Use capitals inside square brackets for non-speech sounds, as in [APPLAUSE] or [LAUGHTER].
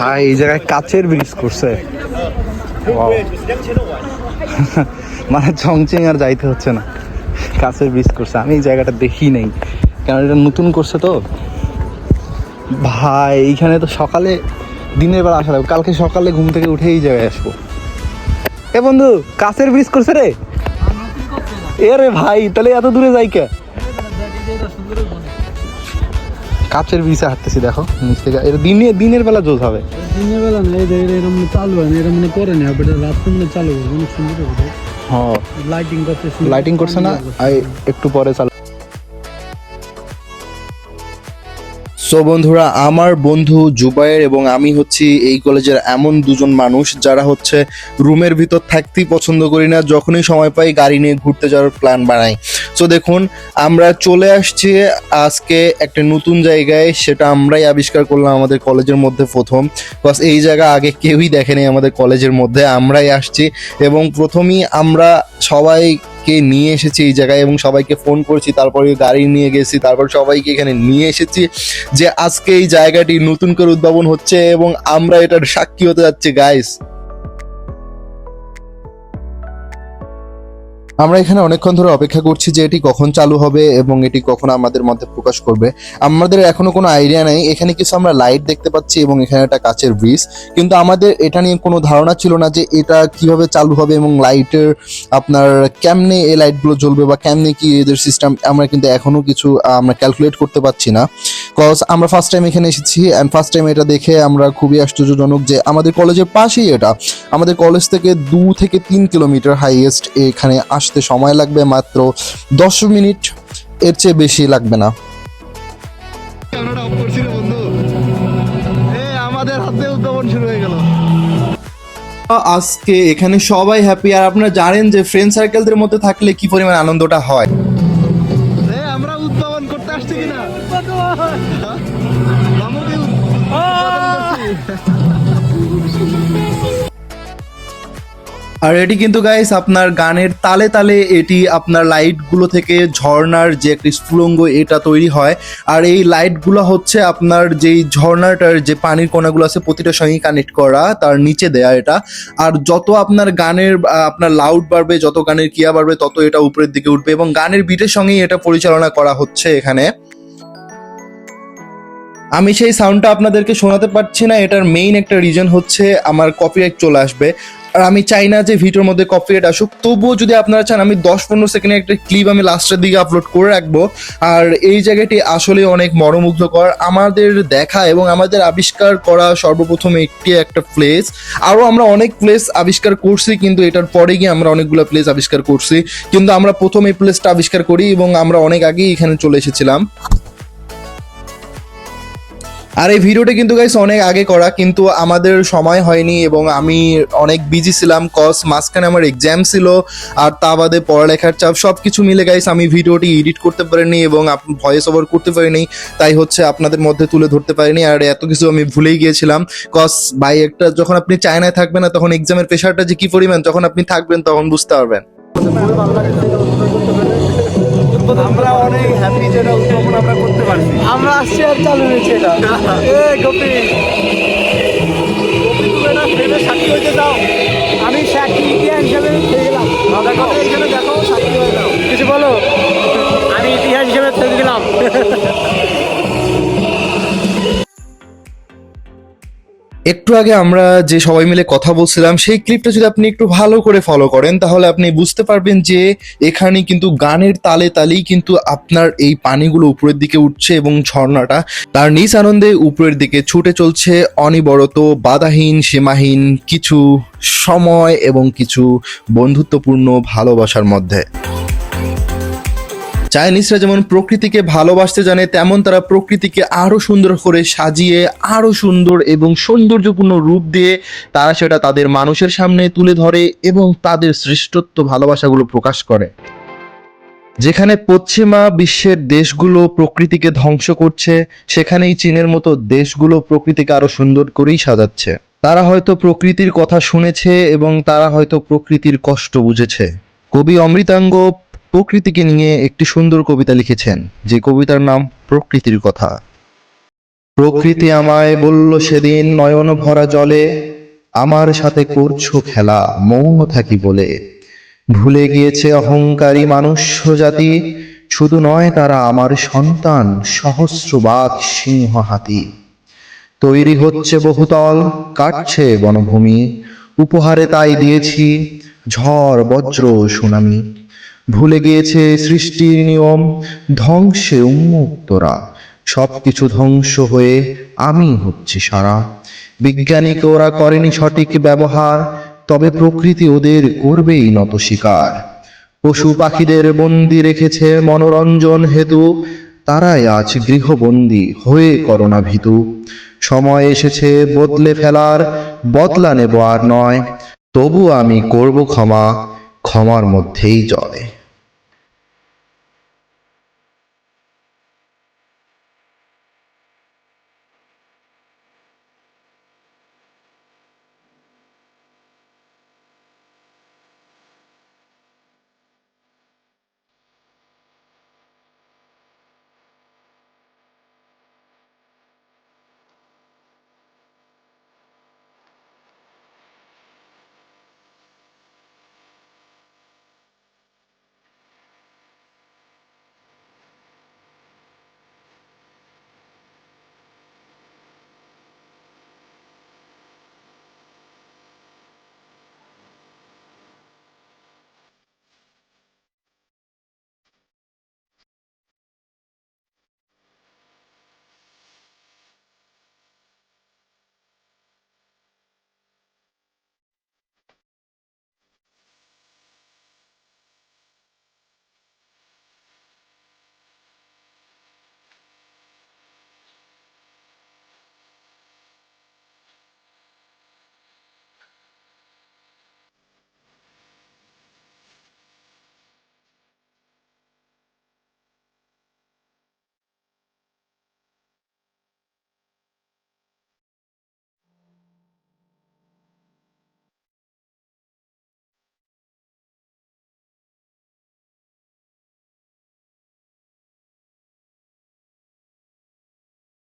ভাই, এই জায়গায় কাচের ব্রিজ করছে. [LAUGHS] মানে চংচিং আর যাইতে হচ্ছে না। কাছের ব্রিজ করছে। আমি এই জায়গাটা দেখি নেই। কারণ এটা নতুন করছে তো? ভাই, এইখানে তো সকালে দিনের বেলা আসা কালকে সকালে ঘুম থেকে উঠে এই জায়গায় আসব। এ বন্ধু কাছের ব্রিজ করছে রে? এ রে ভাই, তাহলে এত দূরে যাই কে? কাছের বিষে হাঁটতেছি দেখো নিচ থেকে। এর দিনে দিনের বেলা জোজ হবে। দিনের বেলা না এটা এরকম চালু হয় না এরকম মানে করে না রাত্রে রাত মানে চালু হবে অনেক সুন্দর হবে হ্যাঁ। লাইটিং করছে লাইটিং করছে না আই একটু পরে চালু সো বন্ধুরা, আমার বন্ধু জুবাইর এবং আমি হচ্ছি এই কলেজের এমন দুজন মানুষ যারা হচ্ছে রুমের ভিতর থাকতেই পছন্দ করি না, যখনই সময় পাই গাড়ি নিয়ে ঘুরতে যাওয়ার প্ল্যান বানাই। সো দেখুন, আমরা চলে আসছি আজকে একটা নতুন জায়গায়, সেটা আমরাই আবিষ্কার করলাম আমাদের কলেজের মধ্যে প্রথম। বাস এই জায়গা আগে কেউই দেখেনি আমাদের কলেজের মধ্যে, আমরাই আসছি এবং প্রথমেই আমরা সবাইকে নিয়ে এসেছি এই জায়গায় এবং সবাইকে ফোন করছি, তারপরে গাড়ি নিয়ে গেছি, তারপর সবাইকে এখানে নিয়ে এসেছি যে আজকে এই জায়গাটি নতুন করে উদ্ভাবন হচ্ছে এবং আমরা এটার সাক্ষী হতে যাচ্ছি গাইস আমরা এখানে অনেকক্ষণ ধরে অপেক্ষা করছি যে এটি কখন চালু হবে এবং এটি কখন আমাদের মধ্যে প্রকাশ করবে। আমাদের এখনও কোনো আইডিয়া নেই। এখানে কিছু আমরা লাইট দেখতে পাচ্ছি এবং এখানে একটা কাচের ব্রিজ। কিন্তু আমাদের এটা নিয়ে কোনো ধারণা ছিল না যে এটা কীভাবে চালু হবে এবং লাইটের আপনার কেমনে এই লাইটগুলো জ্বলবে বা কেমনে কি এদের সিস্টেম আমরা কিন্তু এখনও কিছু, আমরা ক্যালকুলেট করতে পারছি না। কজ আমরা ফার্স্ট টাইম এখানে এসেছি অ্যান্ড ফার্স্ট টাইম এটা দেখে আমরা খুবই আশ্চর্যজনক যে আমাদের কলেজের পাশেই এটা। আমাদের কলেজ থেকে দু থেকে তিন কিলোমিটার হাইয়েস্ট এখানে আসতে সময় লাগবে মাত্র দশ মিনিট এর চেয়ে বেশি লাগবে না। আমাদের হাতে উদ্ভাবন শুরু হয়ে গেল। আজকে এখানে সবাই হ্যাপি আর আপনারা জানেন যে ফ্রেন্ড সার্কেলদের মধ্যে থাকলে কি পরিমাণ আনন্দটা হয়? আমরা উদ্ভাবন করতে আসছি কিনা? আর এটি কিন্তু গাইস আপনার গানের তালে তালে এটি আপনার লাইটগুলো থেকে ঝর্ণার যে একটি স্ফুলঙ্গ এটা তৈরি হয়। আর এই লাইটগুলো হচ্ছে আপনার যেই ঝর্ণাটার যে পানির কণাগুলো আছে প্রতিটার সঙ্গে কানেক্ট করা, তার নিচে দেয়া এটা। আর যত আপনার গানের আপনার লাউড বাড়বে, যত গানের কিয়া বাড়বে, তত এটা উপরের দিকে উঠবে এবং গানের বিটের সঙ্গেই এটা পরিচালনা করা হচ্ছে এখানে। আমি সেই সাউন্ডটা আপনাদেরকে শোনাতে পারছি না, এটার মেইন একটা রিজন হচ্ছে আমার কপিরাইট চলে আসবে। আমি চাই না যে ভিডিওর মধ্যে কপিরাইট আসুক। তবুও যদি আপনারা চান, আমি দশ পনেরো সেকেন্ডের একটা ক্লিপ আমি লাস্টের দিকে আপলোড করে রাখব। আর এই জায়গাটি আসলে অনেক মনোমুগ্ধকর। আমাদের দেখা এবং আমাদের আবিষ্কার করা সর্বপ্রথম একটি একটা প্লেস আরও আমরা অনেক প্লেস আবিষ্কার করছি, কিন্তু এটার পরে গিয়ে আমরা অনেকগুলো প্লেস আবিষ্কার করছি। কিন্তু আমরা প্রথম এই প্লেসটা আবিষ্কার করি এবং আমরা অনেক আগেই এখানে চলে এসেছিলাম। আর এই ভিডিওটা কিন্তু গাইস অনেক আগে করা, কিন্তু আমাদের সময় হয়নি এবং আমি অনেক বিজি ছিলাম কজ মাঝখানে আমার এক্সাম ছিল আর তা বাদে পড়ালেখার চাপ সব কিছু মিলে গাইস আমি ভিডিওটি এডিট করতে পারিনি এবং ভয়েস ওভার করতে পারিনি, তাই হচ্ছে আপনাদের মধ্যে তুলে ধরতে পারিনি আর এত কিছু আমি ভুলেই গিয়েছিলাম কজ ভাই একটা যখন আপনি চায়নায় থাকবেন না, তখন এক্সামের প্রেশারটা যে কি পরিমাণ, যখন আপনি থাকবেন তখন বুঝতে পারবেন। আমরা অনেক হ্যাপি যেটা উদ্ভাবন আমরা করতে পারছি। আমরা আসছি আর চালু হয়েছে এটা। এ গোপি। গোপি তুমি এটা সাক্ষী হইতে যাও আমি সাক্ষী ইতিহাস হিসেবে থেকে গেলাম। দেখো এইখানে দেখো সাক্ষী হয়ে যাও। কিছু বলো? আমি ইতিহাস হিসেবে থেকে গেলাম। একটু আগে আমরা যে সবাই মিলে কথা বলছিলাম, সেই ক্লিপটা যদি আপনি একটু ভালো করে ফলো করেন, তাহলে আপনি বুঝতে পারবেন যে এখানে কিন্তু গানের তালে তালেই কিন্তু আপনার এই পানিগুলো উপরের দিকে উঠছে এবং ঝর্ণাটা তার নিজ আনন্দে উপরের দিকে ছুটে চলছে। অনিবরত বাধাহীন, সীমাহীন কিছু সময় এবং কিছু বন্ধুত্বপূর্ণ ভালোবাসার মধ্যে। চাইনিজরা যেমন প্রকৃতিকে ভালোবাসতে জানে, তেমন তারা প্রকৃতিকে আরও সুন্দর করে সাজিয়ে, আরও সুন্দর এবং সৌন্দর্যপূর্ণ রূপ দিয়ে তারা সেটা তাদের মানুষের সামনে তুলে ধরে এবং তাদের শ্রেষ্ঠত্ব ভালোবাসাগুলো প্রকাশ করে। যেখানে পশ্চিমা বিশ্বের দেশগুলো প্রকৃতিকে ধ্বংস করছে, সেখানেই চীনের মতো দেশগুলো প্রকৃতিকে আরও সুন্দর করেই সাজাচ্ছে। তারা হয়তো প্রকৃতির কথা শুনেছে এবং তারা হয়তো প্রকৃতির কষ্ট বুঝেছে। কবি অমৃতাঙ্গ প্রকৃতিকে নিয়ে একটি সুন্দর কবিতা লিখেছেন, যে কবিতার নাম প্রকৃতির কথা। প্রকৃতি আমায় বলল সেদিন, নয়ন ভরা জলে আমার সাথে করছ খেলা, মৌন থাকি বলে। ভুলে গিয়েছে অহংকারী মানুষ জাতি, শুধু নয় তারা আমার সন্তান, সহস্র বাঘ, সিংহ, হাতি। তৈরি হচ্ছে বহুতল, কাটছে বনভূমি, উপহারে তাই দিয়েছি ঝড়, বজ্র, সুনামি। ভুলে গিয়েছে সৃষ্টির নিয়ম, ধ্বংসে উন্মুক্তরা সব কিছু ধ্বংস হয়ে আমি হচ্ছি সারা। বিজ্ঞানীকে ওরা করেনি সঠিক ব্যবহার, তবে প্রকৃতি ওদের করবেই নত শিকার। পশু পাখিদের বন্দি রেখেছে মনোরঞ্জন হেতু, তারাই আজ গৃহবন্দী হয়ে করোনা ভীতু। সময় এসেছে বদলে ফেলার, বদলা নেব আর নয়, তবু আমি করব ক্ষমা। ক্ষমার মধ্যেই জয়